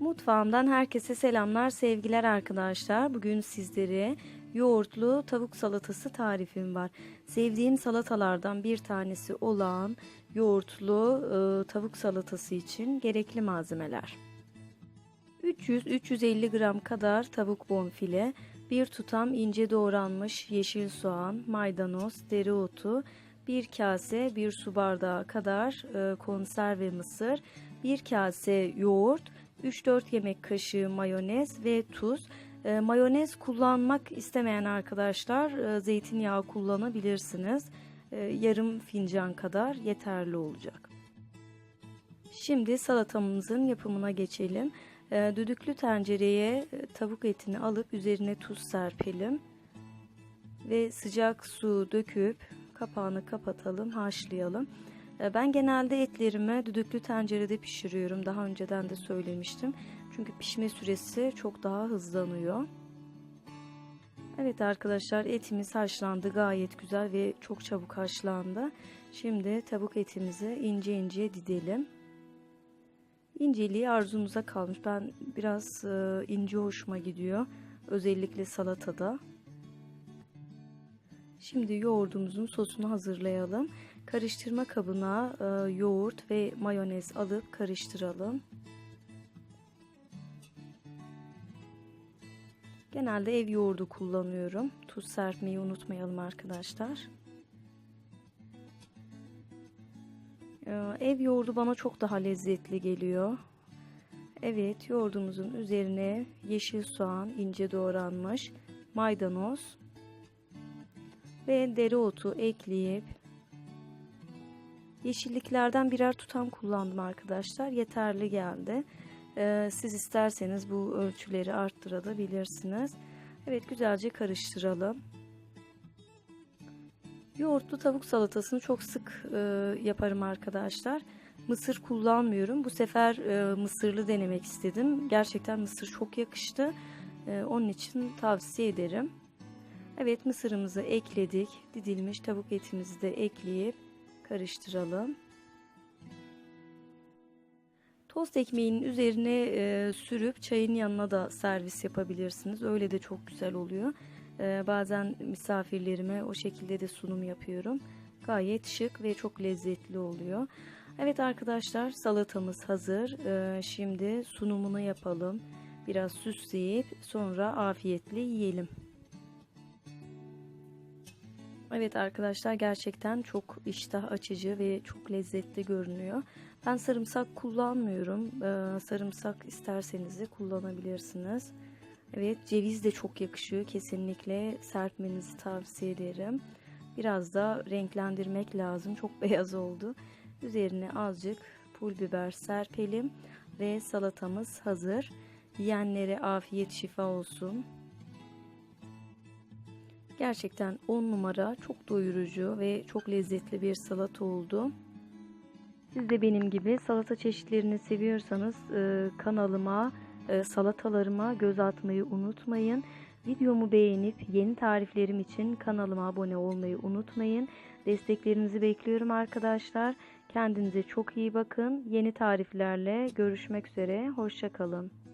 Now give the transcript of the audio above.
Mutfağımdan herkese selamlar, sevgiler arkadaşlar. Bugün sizlere yoğurtlu tavuk salatası tarifim var. Sevdiğim salatalardan bir tanesi olan yoğurtlu e, tavuk salatası için gerekli malzemeler. 300-350 gram kadar tavuk bonfile, bir tutam ince doğranmış yeşil soğan, maydanoz, dereotu, bir kase bir su bardağı kadar e, konserve mısır, bir kase yoğurt, 3-4 yemek kaşığı mayonez ve tuz. E, mayonez kullanmak istemeyen arkadaşlar e, zeytinyağı kullanabilirsiniz. E, yarım fincan kadar yeterli olacak. Şimdi salatamızın yapımına geçelim. E, düdüklü tencereye e, tavuk etini alıp üzerine tuz serpelim. Ve sıcak su döküp kapağını kapatalım, haşlayalım. E, ben genelde etlerimi düdüklü tencerede pişiriyorum. Daha önceden de söylemiştim. Çünkü pişme süresi çok daha hızlanıyor. Evet arkadaşlar etimiz haşlandı. Gayet güzel ve çok çabuk haşlandı. Şimdi tavuk etimizi ince ince didelim. İnceliği arzumuza kalmış. Ben biraz e, ince hoşuma gidiyor. Özellikle salatada. Şimdi yoğurdumuzun sosunu hazırlayalım. Karıştırma kabına e, yoğurt ve mayonez alıp karıştıralım. Genelde ev yoğurdu kullanıyorum. Tuz serpmeyi unutmayalım arkadaşlar. Ee, ev yoğurdu bana çok daha lezzetli geliyor. Evet yoğurdumuzun üzerine yeşil soğan ince doğranmış, maydanoz ve dereotu ekleyip yeşilliklerden birer tutam kullandım arkadaşlar. Yeterli geldi. Ee, siz isterseniz bu ölçüleri arttırabilirsiniz. Evet güzelce karıştıralım. Yoğurtlu tavuk salatasını çok sık e, yaparım arkadaşlar. Mısır kullanmıyorum. Bu sefer e, mısırlı denemek istedim. Gerçekten mısır çok yakıştı. E, onun için tavsiye ederim. Evet mısırımızı ekledik. Didilmiş tavuk etimizi de ekleyip karıştıralım. Tost ekmeğinin üzerine e, sürüp çayın yanına da servis yapabilirsiniz. Öyle de çok güzel oluyor. E, bazen misafirlerime o şekilde de sunum yapıyorum. Gayet şık ve çok lezzetli oluyor. Evet arkadaşlar salatamız hazır. E, şimdi sunumunu yapalım. Biraz süsleyip sonra afiyetle yiyelim. Evet arkadaşlar gerçekten çok iştah açıcı ve çok lezzetli görünüyor. Ben sarımsak kullanmıyorum. Ee, sarımsak isterseniz de kullanabilirsiniz. Evet ceviz de çok yakışıyor. Kesinlikle serpmenizi tavsiye ederim. Biraz da renklendirmek lazım. Çok beyaz oldu. Üzerine azıcık pul biber serpelim ve salatamız hazır. Yiyenlere afiyet şifa olsun. Gerçekten 10 numara çok doyurucu ve çok lezzetli bir salata oldu. Siz de benim gibi salata çeşitlerini seviyorsanız e, kanalıma, e, salatalarıma göz atmayı unutmayın. Videomu beğenip yeni tariflerim için kanalıma abone olmayı unutmayın. Desteklerinizi bekliyorum arkadaşlar. Kendinize çok iyi bakın. Yeni tariflerle görüşmek üzere. Hoşçakalın.